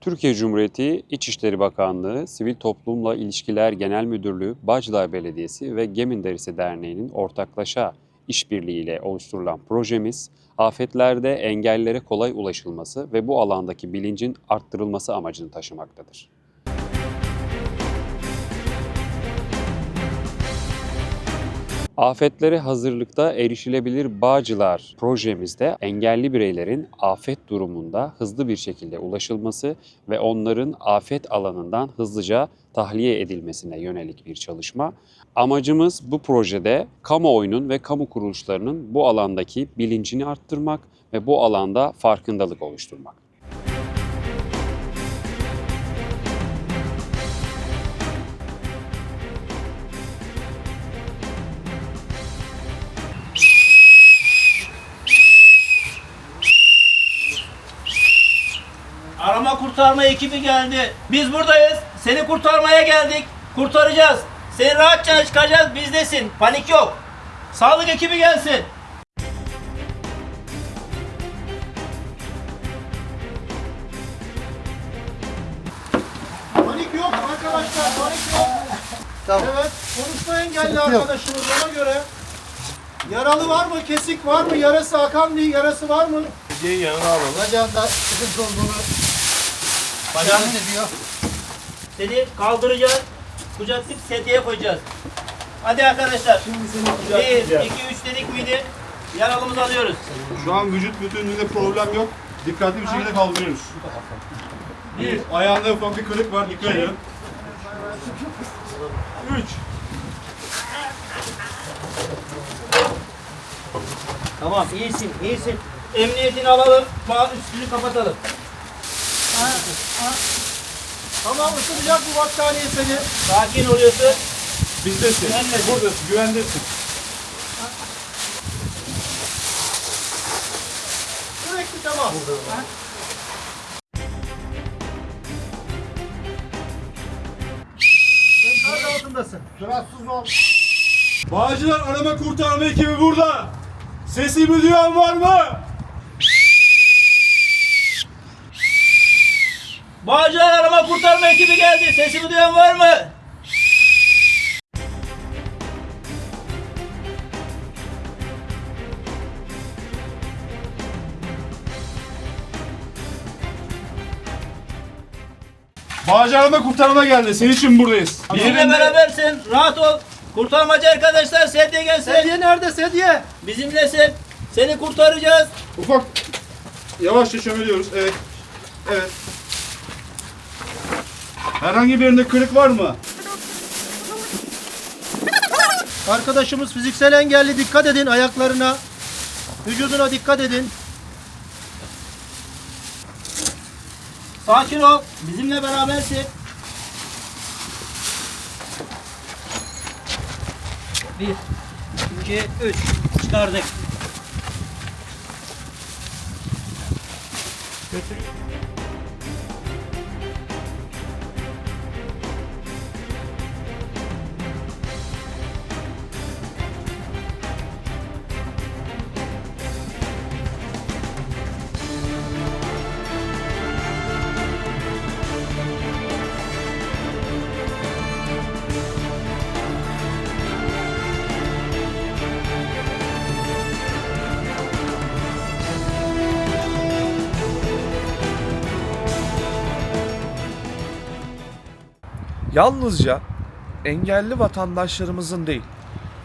Türkiye Cumhuriyeti İçişleri Bakanlığı, Sivil Toplumla İlişkiler Genel Müdürlüğü, Bağcılar Belediyesi ve Gemin Derisi Derneği'nin ortaklaşa işbirliğiyle oluşturulan projemiz, afetlerde engellere kolay ulaşılması ve bu alandaki bilincin arttırılması amacını taşımaktadır. Afetlere hazırlıkta erişilebilir Bağcılar projemizde engelli bireylerin afet durumunda hızlı bir şekilde ulaşılması ve onların afet alanından hızlıca tahliye edilmesine yönelik bir çalışma. Amacımız bu projede kamuoyunun ve kamu kuruluşlarının bu alandaki bilincini arttırmak ve bu alanda farkındalık oluşturmak. Kurtarma ekibi geldi. Biz buradayız. Seni kurtarmaya geldik. Kurtaracağız. Seni rahatça çıkacağız. Bizdesin. Panik yok. Sağlık ekibi gelsin. Panik yok arkadaşlar, panik yok. Evet, konuşma engelli arkadaşımız ona göre. Yaralı var mı? Kesik var mı? Yarası akan bir yarası var mı? Hediyeyi yanına alalım. Bacağında sıkıntı olduğunu Bacağını ediyor. seni kaldıracağız. Kucaklayıp sediye koyacağız. Hadi arkadaşlar. Şimdi seni Bir, kucaklayacağım. iki, üç dedik miydi? Yaralımızı alıyoruz. Şu an vücut bütünlüğünde problem yok. Dikkatli bir şekilde kaldırıyoruz. Bir, ayağında ufak bir kırık var, dikkat edin. Üç. Tamam iyisin iyisin. Emniyetini alalım. Bağ üstünü kapatalım. Tamam ısıtacak bu battaniye seni. Sakin oluyorsun. Bizdesin. Güvendesin. Buradasın, güvendesin. Sürekli temas. Sen kar altındasın. Rahatsız ol. Bağcılar arama kurtarma ekibi burada. Sesimi duyan var mı? Bağcılar arama kurtarma ekibi geldi. Sesimi duyan var mı? Bağcı arama kurtarma geldi. Senin için buradayız. Bizimle berabersin. Rahat ol. Kurtarmacı arkadaşlar sedye gelsin. Sedye nerede sedye? Bizimlesin. Seni kurtaracağız. Ufak yavaşça çömeliyoruz. Evet. Evet. Herhangi bir yerinde kırık var mı? Arkadaşımız fiziksel engelli dikkat edin ayaklarına. Vücuduna dikkat edin. Sakin ol. Bizimle berabersin. Bir, iki, üç. Çıkardık. Yalnızca engelli vatandaşlarımızın değil,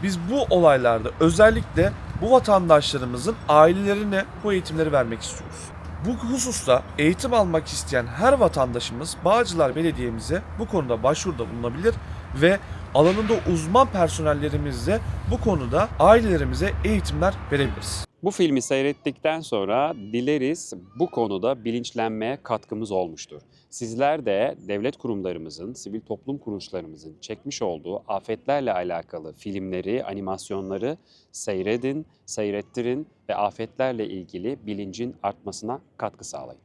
biz bu olaylarda özellikle bu vatandaşlarımızın ailelerine bu eğitimleri vermek istiyoruz. Bu hususta eğitim almak isteyen her vatandaşımız Bağcılar Belediye'mize bu konuda başvuruda bulunabilir ve alanında uzman personellerimizle bu konuda ailelerimize eğitimler verebiliriz. Bu filmi seyrettikten sonra dileriz bu konuda bilinçlenmeye katkımız olmuştur. Sizler de devlet kurumlarımızın, sivil toplum kuruluşlarımızın çekmiş olduğu afetlerle alakalı filmleri, animasyonları seyredin, seyrettirin ve afetlerle ilgili bilincin artmasına katkı sağlayın.